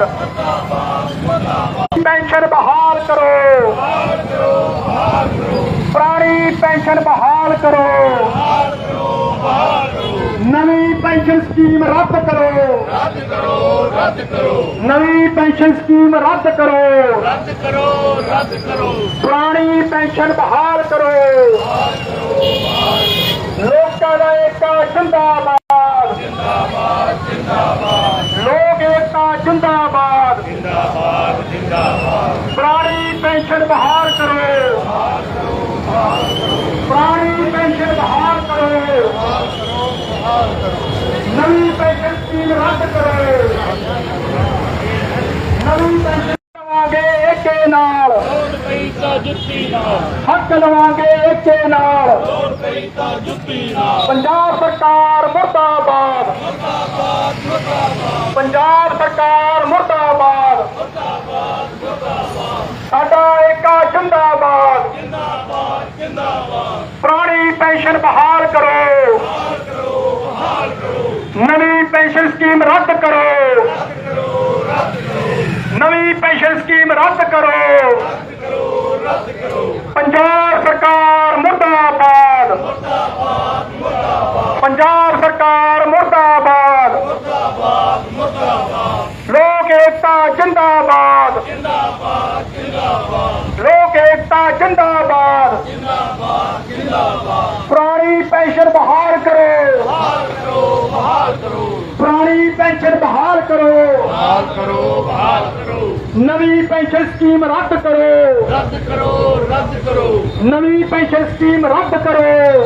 ਮੁਰਦਾਬਾਦ ਪੈਨਸ਼ਨ ਬਹਾਲ ਕਰੋ। ਪੁਰਾਣੀ ਪੈਨਸ਼ਨ ਬਹਾਲ ਕਰੋ। ਨਵੀਂ ਪੈਨਸ਼ਨ ਸਕੀਮ ਰੱਦ ਕਰੋ। ਰੱਦ ਕਰੋ ਰੱਦ ਕਰੋ ਨਵੀਂ ਪੈਨਸ਼ਨ ਸਕੀਮ ਰੱਦ ਕਰੋ। ਰੱਦ ਕਰੋ ਰੱਦ ਕਰੋ ਪੁਰਾਣੀ ਪੈਨਸ਼ਨ ਬਹਾਲ ਕਰੋ। ਲੋਕਾਂ ਦਾ ਏਕਾ ਜਿੰਦਾਬਾਦ ਜਿੰਦਾਬਾਦ ਜਿੰਦਾਬਾਦ ਲੋਕ ਏਕਾ ਜਿੰਦਾਬਾਦ ਜਿੰਦਾਬਾਦ ਜਿੰਦਾਬਾਦ ਪੁਰਾਣੀ ਪੈਨਸ਼ਨ ਬਹਾਲ ਕਰੋ ਪੁਰਾਣੀ ਪੈਨਸ਼ਨ ਬਹਾਲ ਕਰੋ ਨਵੀਂ ਪੈਨਸ਼ਨ ਸਕੀਮ ਰੱਦ ਕਰੋ ਨਵੀਂ ਪੈਨਸ਼ਨ ਲਵਾਂਗੇ ਏਕੇ ਨਾਲ। ਜੁੱਤੀ ਹੱਕ ਲਵਾਂਗੇ ਏਕੇ ਜੁੱਤੀ ਨਾਲ। ਪੰਜਾਬ ਸਰਕਾਰ ਮੁਰਦਾਬਾਦ। ਪੰਜਾਬ ਸਰਕਾਰ ਮੁਰਦਾਬਾਦ। ਸਾਡਾ ਏਕਾ ਜਿੰਦਾਬਾਦ। ਜਿੰਦਾਬਾਦ ਜਿੰਦਾਬਾਦ। ਪੁਰਾਣੀ ਪੈਨਸ਼ਨ ਬਹਾਲ ਕਰੋ। ਨਵੀਂ ਪੈਨਸ਼ਨ ਸਕੀਮ ਰੱਦ ਕਰੋ। ਨਵੀਂ ਪੈਨਸ਼ਨ ਸਕੀਮ ਰੱਦ ਕਰੋ। ਪੰਜਾਬ ਸਰਕਾਰ ਮੁਰਦਾਬਾਦ। ਪੰਜਾਬ ਸਰਕਾਰ ਮੁਰਦਾਬਾਦ। ਲੋਕ ਏਕਤਾ ਜਿੰਦਾਬਾਦ। ਲੋਕ ਏਕਤਾ ਜਿੰਦਾਬਾਦ। ਪੁਰਾਣੀ ਪੈਨਸ਼ਨ ਬਹਾਲ ਕਰੋ। ਪੁਰਾਣੀ ਪੈਨਸ਼ਨ ਬਹਾਲ ਕਰੋ। ਬਹਾਲ ਕਰੋ ਬਹਾਲ ਕਰੋ। ਨਵੀਂ ਪੈਨਸ਼ਨ ਸਕੀਮ ਰੱਦ ਕਰੋ। ਰੱਦ ਕਰੋ ਰੱਦ ਕਰੋ। ਨਵੀਂ ਪੈਨਸ਼ਨ ਸਕੀਮ ਰੱਦ ਕਰੋ।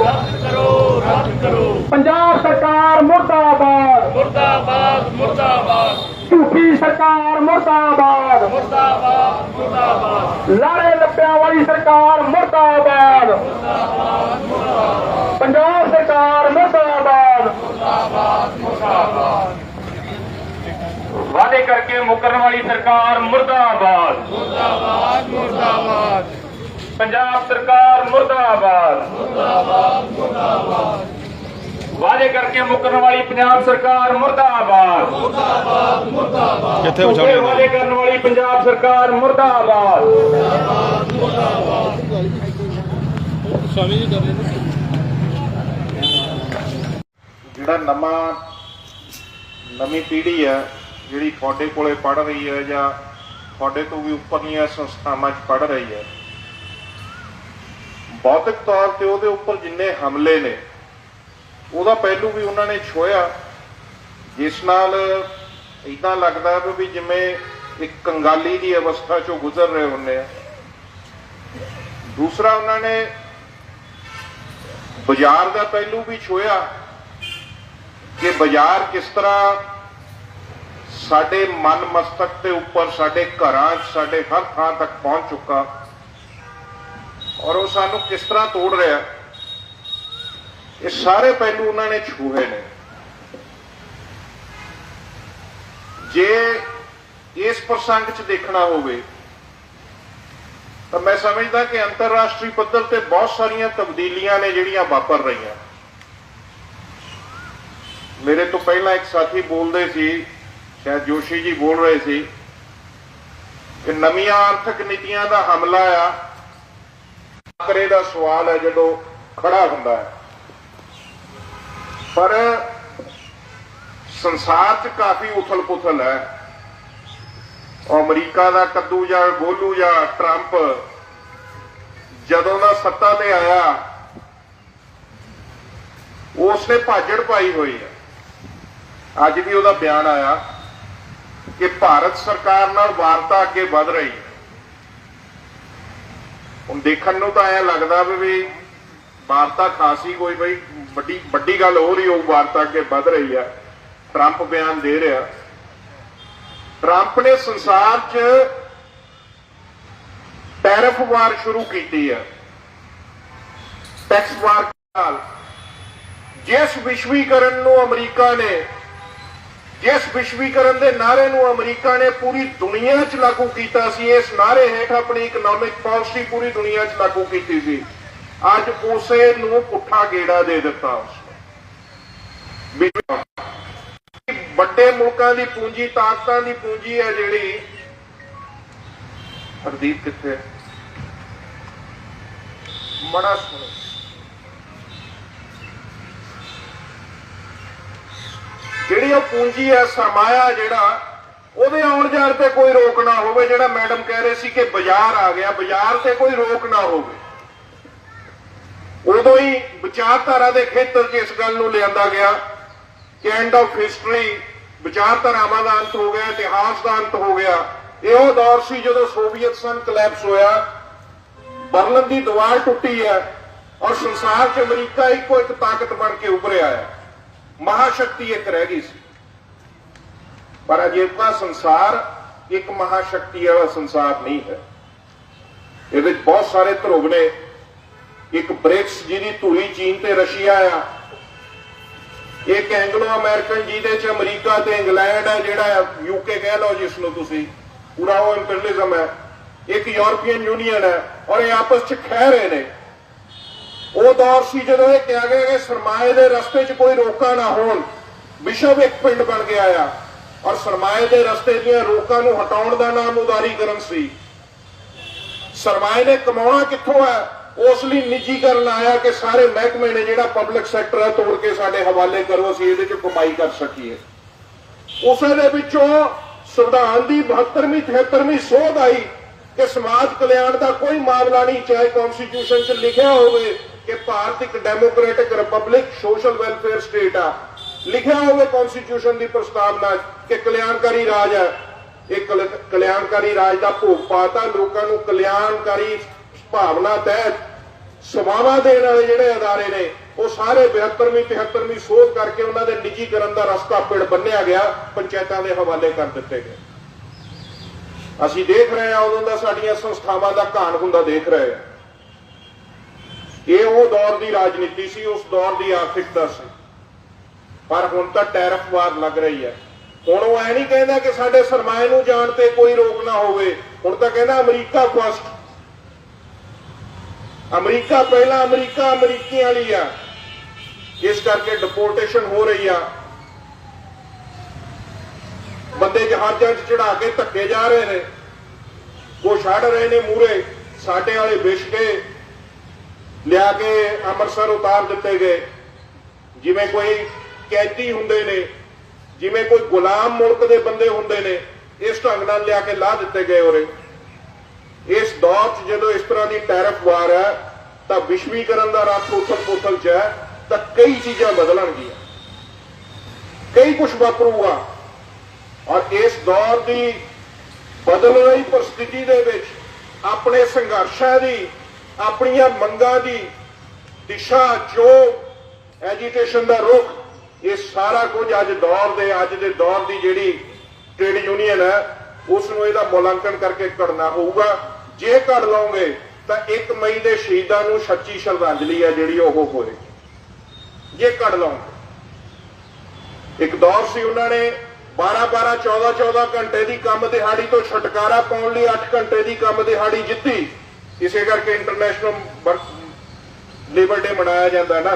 ਰੱਦ ਕਰੋ ਰੱਦ ਕਰੋ। ਪੰਜਾਬ ਸਰਕਾਰ ਮੁਰਦਾਬਾਦ। ਮੁਰਦਾਬਾਦ ਮੁਰਦਾਬਾਦ। ਝੂਠੀ ਸਰਕਾਰ ਮੁਰਦਾਬਾਦ। ਮੁਰਦਾਬਾਦ ਮੁਰਦਾਬਾਦ। ਲਾੜੇ ਲੱਪਿਆਂ ਵਾਲੀ ਸਰਕਾਰ ਮੁਰਦਾਬਾਦ। ਪੰਜਾਬ ਸਰਕਾਰ ਮੁਰਦਾਬਾਦ। ਵਾਅਦੇ ਕਰਕੇ ਮੁਕਰਨ ਵਾਲੀ ਸਰਕਾਰ ਮੁਰਦਾਬਾਦ। ਮੁਰਦਾਬਾਦ ਮੁਰਦਾਬਾਦ। ਪੰਜਾਬ ਸਰਕਾਰ ਮੁਰਦਾਬਾਦ। ਮੁਰਦਾਬਾਦ ਮੁਰਦਾਬਾਦ। ਵਾਅਦੇ ਕਰਕੇ ਮੁਕਰਨ ਵਾਲੀ ਪੰਜਾਬ ਸਰਕਾਰ ਮੁਰਦਾਬਾਦ। ਕਿੱਥੇ ਝੂਠੇ ਉਛਾਲੇ ਵਾਅਦੇ ਕਰਨ ਵਾਲੀ ਪੰਜਾਬ ਸਰਕਾਰ ਮੁਰਦਾਬਾਦ। ਜਿਹੜਾ ਨਵਾਂ, ਨਵੀਂ ਪੀੜ੍ਹੀ ਹੈ, ਜਿਹੜੀ ਤੁਹਾਡੇ ਕੋਲੇ ਪੜ ਰਹੀ ਹੈ ਜਾਂ ਤੁਹਾਡੇ ਤੋਂ ਵੀ ਉੱਪਰਲੀਆਂ ਸੰਸਥਾਵਾਂ 'ਚ ਪੜ ਰਹੀ ਹੈ। ਬੌਧਿਕ ਤੌਰ ਤੇ ਉਹਦੇ ਉੱਪਰ ਜਿੰਨੇ ਹਮਲੇ ਨੇ, ਉਹਦਾ ਪਹਿਲੂ ਵੀ ਉਹਨਾਂ ਨੇ ਛੋਇਆ ਜਿਸ ਨਾਲ ਇਦਾਂ ਲੱਗਦਾ ਵੀ ਜਿਵੇਂ ਇੱਕ ਕੰਗਾਲੀ ਦੀ ਅਵਸਥਾ ਚੋਂ ਗੁਜ਼ਰ ਰਹੇ ਹੁੰਦੇ ਆ। ਦੂਸਰਾ ਉਹਨਾਂ ਨੇ ਬਾਜ਼ਾਰ ਦਾ ਪਹਿਲੂ ਵੀ ਛੋਇਆ ਕਿ ਬਾਜ਼ਾਰ ਕਿਸ ਤਰ੍ਹਾਂ ਸਾਡੇ ਮਨ ਮਸਤਕ ਦੇ ਉੱਪਰ, ਸਾਡੇ ਘਰਾਂ 'ਚ, ਸਾਡੇ ਹਰ ਥਾਂ ਤੱਕ ਪਹੁੰਚ ਚੁੱਕਾ ਔਰ ਉਹ ਸਾਨੂੰ ਕਿਸ ਤਰ੍ਹਾਂ ਤੋੜ ਰਿਹਾ, ਇਹ ਸਾਰੇ ਪਹਿਲੂ ਉਹਨਾਂ ਨੇ ਛੂਹੇ ਨੇ। ਜੇ ਇਸ ਪ੍ਰਸੰਗ 'ਚ ਦੇਖਣਾ ਹੋਵੇ, ਤਾਂ ਮੈਂ ਸਮਝਦਾ ਕਿ ਅੰਤਰਰਾਸ਼ਟਰੀ ਪੱਧਰ ਤੇ ਬਹੁਤ ਸਾਰੀਆਂ ਤਬਦੀਲੀਆਂ ਨੇ ਜਿਹੜੀਆਂ ਵਾਪਰ ਰਹੀਆਂ। ਮੇਰੇ ਤੋਂ ਪਹਿਲਾਂ ਇੱਕ ਸਾਥੀ ਬੋਲਦੇ ਸੀ, ਸ਼ਾਇਦ ਜੋਸ਼ੀ ਜੀ ਬੋਲ ਰਹੇ ਸੀ, ਕਿ ਨਵੀਆਂ ਆਰਥਿਕ ਨੀਤੀਆਂ ਦਾ ਹਮਲਾ ਆ। ਕਰੇ ਦਾ ਸਵਾਲ ਹੈ ਜਦੋਂ ਖੜਾ ਹੁੰਦਾ ਹੈ। ਪਰ ਸੰਸਾਰ 'ਚ ਕਾਫੀ ਉਥਲ-ਪੁਥਲ ਹੈ। ਅਮਰੀਕਾ ਦਾ ਕੱਦੂ ਜਾਂ ਗੋਲੂ ਜਾਂ ਟਰੰਪ ਜਦੋਂ ਦਾ ਸੱਤਾ ਤੇ ਆਇਆ, ਉਸਨੇ ਭਾਜੜ ਪਾਈ ਹੋਈ ਹੈ। ਅੱਜ ਵੀ ਉਹਦਾ ਬਿਆਨ ਆਇਆ ਕਿ ਭਾਰਤ ਸਰਕਾਰ ਨਾਲ ਵਾਰਤਾ ਅੱਗੇ ਵਧ ਰਹੀ ਹੈ। ਹੁਣ ਦੇਖਣ ਨੂੰ ਤਾਂ ਐ ਲੱਗਦਾ ਵੀ ਵਾਰਤਾ ਖਾਸੀ ਕੋਈ ਬਈ, ਵੱਡੀ ਵੱਡੀ ਗੱਲ ਹੋ ਰਹੀ ਹੋਊ, ਵਾਰਤਾ ਅੱਗੇ ਵਧ ਰਹੀ ਹੈ। ਟਰੰਪ ਬਿਆਨ ਦੇ ਰਿਹਾ। ਟਰੰਪ ਨੇ ਸੰਸਾਰ 'ਚ ਟੈਰਿਫ ਵਾਰ ਸ਼ੁਰੂ ਕੀਤੀ ਹੈ। ਟੈਕਸ ਵਾਰ ਨਾਲ ਜਿਸ ਵਿਸ਼ਵੀਕਰਨ ਨੂੰ ਅਮਰੀਕਾ ਨੇ ਜਿਸ ਵਿਸ਼ਵੀਕਰਨ ਦੇ ਨਾਰੇ ਨੂੰ ਅਮਰੀਕਾ ਨੇ ਪੂਰੀ ਦੁਨੀਆ 'ਚ ਲਾਗੂ ਕੀਤਾ ਸੀ, ਇਸ ਨਾਰੇ ਹੇਠ ਆਪਣੀ ਇਕਨੋਮਿਕ ਪਾਲਿਸੀ ਪੂਰੀ ਦੁਨੀਆ 'ਚ ਲਾਗੂ ਕੀਤੀ ਸੀ। ਅੱਜ ਉਸੇ ਨੂੰ ਪੁੱਠਾ ਗੇੜਾ ਦੇ ਦਿੱਤਾ ਉਸਨੇ ਵੱਡੇ ਮੁਲਕਾਂ ਦੀ ਪੂੰਜੀ, ਤਾਕਤਾਂ ਦੀ ਪੂੰਜੀ ਹੈ ਜਿਹੜੀ। ਹਰਦੀਪ ਕਿੱਥੇ ਹੈ? ਮੜਾ ਸੁਣੋ। ਜਿਹੜੀ ਉਹ ਪੂੰਜੀ ਹੈ, ਸਰਮਾਇਆ ਜਿਹੜਾ, ਉਹਦੇ ਆਉਣ ਜਾਣ ਤੇ ਕੋਈ ਰੋਕ ਨਾ ਹੋਵੇ। ਜਿਹੜਾ ਮੈਡਮ ਕਹਿ ਰਹੇ ਸੀ ਕਿ ਬਾਜ਼ਾਰ ਆ ਗਿਆ, ਬਾਜ਼ਾਰ ਤੇ ਕੋਈ ਰੋਕ ਨਾ ਹੋਵੇ। ਉਦੋਂ ਹੀ ਵਿਚਾਰਧਾਰਾ ਦੇ ਖੇਤਰ 'ਚ ਇਸ ਗੱਲ ਨੂੰ ਲਿਆਂਦਾ ਗਿਆ ਕਿ ਐਂਡ ਆਫ ਹਿਸਟਰੀ ਵਿਚਾਰਧਾਰਾਵਾਂ ਦਾ ਅੰਤ ਹੋ ਗਿਆ, ਇਤਿਹਾਸ ਦਾ ਅੰਤ ਹੋ ਗਿਆ। ਇਹ ਦੌਰ ਸੀ ਜਦੋਂ ਸੋਵੀਅਤ ਸੰਘ ਕਲੈਪਸ ਹੋਇਆ। ਬਰਲਿਨ ਦੀ ਦੀਵਾਰ ਟੁੱਟੀ ਹੈ ਔਰ ਸੰਸਾਰ 'ਚ ਅਮਰੀਕਾ ਇੱਕੋ ਇੱਕ ਤਾਕਤ ਬਣ ਕੇ ਉੱਭਰਿਆ ਹੈ। ਮਹਾਸ਼ਕਤੀ ਇੱਕ ਰਹਿ ਗਈ ਸੀ। ਪਰ ਅਜੇਬਾ ਸੰਸਾਰ ਇੱਕ ਮਹਾਸ਼ਕਤੀ ਵਾਲਾ ਸੰਸਾਰ ਨਹੀਂ ਹੈ। ਇਹਦੇ ਵਿੱਚ ਬਹੁਤ ਸਾਰੇ ਧਰੁਵ ਨੇ। ਇੱਕ ਬ੍ਰਿਕਸ ਜਿਹਦੀ ਧੂਰੀ ਚੀਨ ਤੇ ਰਸ਼ੀਆ ਆ। ਇੱਕ ਐਂਗਲੋ ਅਮਰੀਕਨ ਜਿਹਦੇ ਚ ਅਮਰੀਕਾ ਤੇ ਇੰਗਲੈਂਡ ਹੈ ਜਿਹੜਾ ਯੂਕੇ ਕਹਿ ਲਓ ਜਿਸ ਨੂੰ ਤੁਸੀਂ। ਪੂਰਾ ਉਹ ਇੰਪੀਰੀਅਲਿਜ਼ਮ ਹੈ। ਇੱਕ ਯੂਰਪੀਅਨ ਯੂਨੀਅਨ ਹੈ। ਔਰ ਇਹ ਆਪਸ ਚ ਖਹਿ ਰਹੇ ਨੇ। ਉਹ ਦੌਰ ਸੀ ਜਦੋਂ ਇਹ ਕਿਹਾ ਗਿਆ ਕਿ ਸਰਮਾਏ ਦੇ ਰਸਤੇ 'ਚ ਕੋਈ ਰੋਕਾਂ ਨਾ ਹੋਣ। ਵਿਸ਼ਵ ਇੱਕ ਪਿੰਡ ਬਣ ਗਿਆ ਆ ਔਰ ਸਰਮਾਏ ਦੇ ਰਸਤੇ ਦੀਆਂ ਰੋਕਾਂ ਨੂੰ ਹਟਾਉਣ ਦਾ ਨਾਮ ਉਦਾਰੀਕਰਨ ਸੀ। ਸਰਮਾਏ ਨੇ ਕਮਾਉਣਾ ਕਿੱਥੋਂ ਹੈ? ਉਸ ਲਈ ਨਿੱਜੀਕਰਨ ਆਇਆ ਕਿ ਸਾਰੇ ਮਹਿਕਮੇ ਨੇ ਜਿਹੜਾ ਪਬਲਿਕ ਸੈਕਟਰ ਹੈ ਤੋੜ ਕੇ ਸਾਡੇ ਹਵਾਲੇ ਕਰੋ, ਅਸੀਂ ਇਹਦੇ 'ਚ ਕਮਾਈ ਕਰ ਸਕੀਏ। ਉਸੇ ਦੇ ਵਿੱਚੋਂ ਸੰਵਿਧਾਨ ਦੀ 72ਵੀਂ 73ਵੀਂ ਸੋਧ ਆਈ ਕਿ ਸਮਾਜ ਕਲਿਆਣ ਦਾ ਕੋਈ ਮਾਮਲਾ ਨਹੀਂ, ਚਾਹੇ ਕਨਸਟੀਟਿਊਸ਼ਨ 'ਚ ਲਿਖਿਆ ਹੋਵੇ ਕਿ ਭਾਰਤ ਇੱਕ democratic republic social welfare state ਆ। ਲਿਖਿਆ ਹੋਵੇ ਕਨਸਟੀਟਿਊਸ਼ਨ ਦੀ ਪ੍ਰਸਤਾਵਨਾ ਕਿ ਕਲਿਆਣਕਾਰੀ ਰਾਜ ਹੈ। ਇਹ ਕਲਿਆਣਕਾਰੀ ਰਾਜ ਦਾ ਭੋਗ ਪਾਤਾ ਲੋਕਾਂ ਨੂੰ ਕਲਿਆਣਕਾਰੀ ਭਾਵਨਾ ਤਹਿਤ ਸੇਵਾਵਾਂ ਦੇਣ ਵਾਲੇ ਜਿਹੜੇ ਅਦਾਰੇ ਨੇ, ਉਹ ਸਾਰੇ 72ਵੀਂ 73ਵੀਂ ਸੋਧ ਕਰਕੇ ਉਹਨਾਂ ਦੇ ਨਿੱਜੀਕਰਨ ਦਾ ਰਸਤਾ ਪਿੜ ਬੰਨਿਆ ਗਿਆ, ਪੰਚਾਇਤਾਂ ਦੇ ਹਵਾਲੇ ਕਰ ਦਿੱਤੇ ਗਏ। ਅਸੀਂ ਦੇਖ ਰਹੇ ਹਾਂ ਉਦੋਂ ਦਾ ਸਾਡੀਆਂ ਸੰਸਥਾਵਾਂ ਦਾ ਘਾਣ ਹੁੰਦਾ ਦੇਖ ਰਹੇ ਹਾਂ। ਇਹ ਉਹ ਦੌਰ ਦੀ ਰਾਜਨੀਤੀ ਸੀ, ਉਸ ਦੌਰ ਦੀ ਆਰਥਿਕਤਾ ਸੀ। ਪਰ ਹੁਣ ਤਾਂ ਟੈਰਫ ਵਾਰ ਲੱਗ ਰਹੀ ਹੈ। ਹੁਣ ਉਹ ਐ ਨਹੀਂ ਕਹਿੰਦਾ ਕਿ ਸਾਡੇ ਸਰਮਾਏ ਨੂੰ ਜਾਣ ਤੇ ਕੋਈ ਰੋਕ ਨਾ ਹੋਵੇ। ਹੁਣ ਤਾਂ ਕਹਿੰਦਾ ਅਮਰੀਕਾ ਫਸਟ ਅਮਰੀਕਾ ਪਹਿਲਾਂ, ਅਮਰੀਕਾ ਅਮਰੀਕੀਆਂ ਲਈ ਆ। ਇਸ ਕਰਕੇ ਡਿਪੋਰਟੇਸ਼ਨ ਹੋ ਰਹੀ ਆ। ਬੰਦੇ ਜਹਾਜ਼ਾਂ 'ਚ ਚੜਾ ਕੇ ਧੱਕੇ ਜਾ ਰਹੇ ਨੇ। ਉਹ ਛੱਡ ਰਹੇ ਨੇ ਮੂਰੇ ਸਾਡੇ ਵਾਲੇ ਵਿਛ ਕੇ ਲਿਆ ਕੇ ਅੰਮ੍ਰਿਤਸਰ ਉਤਾਰ ਦਿੱਤੇ ਗਏ। ਜਿਵੇਂ ਕੋਈ ਕੈਦੀ ਹੁੰਦੇ ਨੇ, ਜਿਵੇਂ ਕੋਈ ਗੁਲਾਮ ਮੁਲਕ ਦੇ ਬੰਦੇ ਹੁੰਦੇ ਨੇ, ਇਸ ਢੰਗ ਨਾਲ ਲਿਆ ਕੇ ਲਾ ਦਿੱਤੇ ਗਏ ਉਰੇ। ਇਸ ਦੌਰ 'ਚ ਜਦੋਂ ਇਸ ਤਰ੍ਹਾਂ ਦੀ ਟੈਰਫ ਵਾਰ ਹੈ, ਤਾਂ ਵਿਸ਼ਵੀਕਰਨ ਦਾ ਰੱਥ ਉਥਲ ਪੁਥਲ 'ਚ ਹੈ, ਤਾਂ ਕਈ ਚੀਜ਼ਾਂ ਬਦਲਣਗੀਆਂ। ਕਈ ਕੁਝ ਵਾਪਰੂਗਾ। ਔਰ ਇਸ ਦੌਰ ਦੀ ਬਦਲ ਰਹੀ ਪਰਿਸਥਿਤੀ ਦੇ ਵਿੱਚ ਆਪਣੇ ਸੰਘਰਸ਼ਾਂ ਦੀ ਆਪਣੀਆਂ ਮੰਗਾਂ ਦੀ ਦਿਸ਼ਾ ਜੋ ਐਜੀਟੇਸ਼ਨ ਦਾ ਰੁਖ, ਇਹ ਸਾਰਾ ਕੁਝ ਅੱਜ ਦੌਰ ਦੇ, ਅੱਜ ਦੇ ਦੌਰ ਦੀ ਜਿਹੜੀ ਟ੍ਰੇਡ ਯੂਨੀਅਨ ਹੈ ਉਸ ਨੂੰ ਇਹਦਾ ਮੁਲਾਂਕਣ ਕਰਕੇ ਘੜਨਾ ਹੋਊਗਾ। ਜੇ ਘੜ ਲਓਗੇ ਤਾਂ 1 ਮਈ ਦੇ ਸ਼ਹੀਦਾਂ ਨੂੰ ਸੱਚੀ ਸ਼ਰਧਾਂਜਲੀ ਹੈ ਜਿਹੜੀ ਉਹ ਹੋਏ। ਜੇ ਘੜ ਲਓਗੇ ਇੱਕ ਦੌਰ ਸੀ ਉਹਨਾਂ ਨੇ 12 12 14 14 ਘੰਟੇ ਦੀ ਕੰਮ ਦਿਹਾੜੀ ਤੋਂ ਛੁਟਕਾਰਾ ਪਾਉਣ ਲਈ 8 ਘੰਟੇ ਦੀ ਕੰਮ ਦਿਹਾੜੀ ਜਿੱਤੀ। ਇਸੇ ਕਰਕੇ ਇੰਟਰਨੈਸ਼ਨਲ ਲੇਬਰ ਡੇ ਮਨਾਇਆ ਜਾਂਦਾ ਨਾ।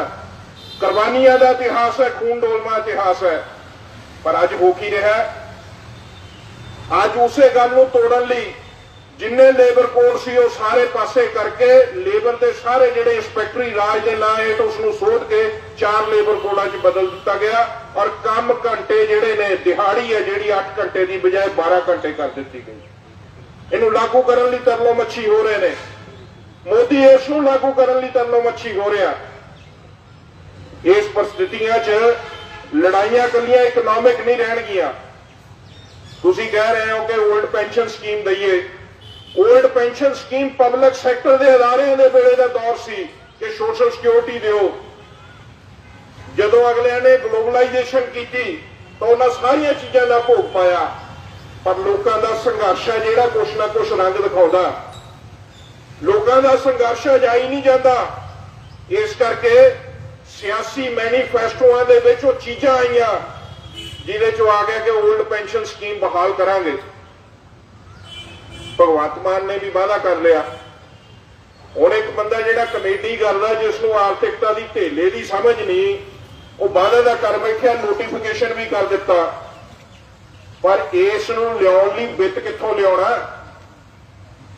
ਕੁਰਬਾਨੀਆਂ ਦਾ ਇਤਿਹਾਸ ਹੈ ਖੂਨ ਡੋਲਮਾ ਇਤਿਹਾਸ ਹੈ। ਪਰ ਅੱਜ ਹੋ ਕੀ ਰਿਹਾ ਅੱਜ ਉਸੇ ਗੱਲ ਨੂੰ ਤੋੜਨ ਲਈ ਜਿੰਨੇ ਲੇਬਰ ਕੋਡ ਸੀ, ਉਹ ਸਾਰੇ ਪਾਸੇ ਕਰਕੇ ਲੇਬਰ ਦੇ ਸਾਰੇ ਜਿਹੜੇ ਇੰਸਪੈਕਟਰੀ ਰਾਜ ਦੇ ਨਾਂ ਹੇਠ ਉਸ ਨੂੰ ਸੋਧ ਕੇ ਚਾਰ ਲੇਬਰ ਕੋਡਾਂ 'ਚ ਬਦਲ ਦਿੱਤਾ ਗਿਆ ਔਰ ਕੰਮ ਘੰਟੇ ਜਿਹੜੇ ਨੇ, ਦਿਹਾੜੀ ਹੈ ਜਿਹੜੀ 8 ਘੰਟੇ ਦੀ ਬਜਾਏ 12 ਘੰਟੇ ਕਰ ਦਿੱਤੀ ਗਈ। ਇਹਨੂੰ ਲਾਗੂ ਕਰਨ ਲਈ ਤਰਲੋ ਮੱਛੀ ਹੋ ਰਹੇ ਨੇ। ਮੋਦੀ ਇਸ ਨੂੰ ਲਾਗੂ ਕਰਨ ਲਈ ਤਰਲੋ ਮੱਛੀ ਹੋ ਰਿਹਾ। ਇਸ ਪਰਿਸਥਿਤੀਆਂ 'ਚ ਲੜਾਈਆਂ ਕੱਲੀਆਂ ਇਕਨੋਮਿਕ ਨਹੀਂ ਰਹਿਣਗੀਆਂ। ਤੁਸੀਂ ਕਹਿ ਰਹੇ ਹੋ ਕਿ 올ਡ ਪੈਨਸ਼ਨ ਸਕੀਮ ਦਈਏ। Old pension scheme public sector ਦੇ ਅਦਾਰਿਆਂ ਦੇ ਵੇਲੇ ਦਾ ਦੌਰ ਸੀ ਕਿ ਸੋਸ਼ਲ ਸਿਕਿਉਰਿਟੀ ਦਿਓ। ਜਦੋਂ ਅਗਲਿਆਂ ਨੇ ਗਲੋਬਲਾਈਜੇਸ਼ਨ ਕੀਤੀ ਤਾਂ ਉਹਨਾਂ ਸਾਰੀਆਂ ਚੀਜ਼ਾਂ ਦਾ ਭੋਗ ਪਾਇਆ। ਪਰ ਲੋਕਾਂ ਦਾ ਸੰਘਰਸ਼ ਹੈ ਜਿਹੜਾ ਕੁਛ ਨਾ ਕੁਛ ਰੰਗ ਦਿਖਾਉਂਦਾ। ਲੋਕਾਂ ਦਾ ਸੰਘਰਸ਼ ਜਾਈ ਨਹੀਂ ਜਾਂਦਾ। ਇਸ ਕਰਕੇ ਸਿਆਸੀ ਮੈਨੀਫੈਸਟੋਆਂ ਦੇ ਵਿੱਚ ਉਹ ਚੀਜ਼ਾਂ ਆਈਆਂ, ਜਿਹਦੇ ਚੋਂ ਆ ਗਿਆ ਕਿ 올ਡ ਪੈਨਸ਼ਨ ਸਕੀਮ ਬਹਾਲ ਕਰਾਂਗੇ। ਭਗਵੰਤ ਮਾਨ ਨੇ ਵੀ ਵਾਅਦਾ ਕਰ ਲਿਆ। ਹੁਣ ਇੱਕ ਬੰਦਾ ਜਿਹੜਾ ਕਮੇਟੀ ਕਰਦਾ, ਜਿਸ ਨੂੰ ਆਰਥਿਕਤਾ ਦੀ ਢੇਲੇ ਦੀ ਸਮਝ ਨਹੀਂ, ਉਹ ਵਾਅਦਾ ਦਾ ਕਰ ਬੈਠਿਆ ਨੋਟੀਫਿਕੇਸ਼ਨ ਵੀ ਕਰ ਦਿੱਤਾ। ਪਰ ਇਸ ਨੂੰ ਲਿਆਉਣ ਲਈ ਵਿੱਤ ਕਿੱਥੋਂ ਲਿਆਉਣਾ?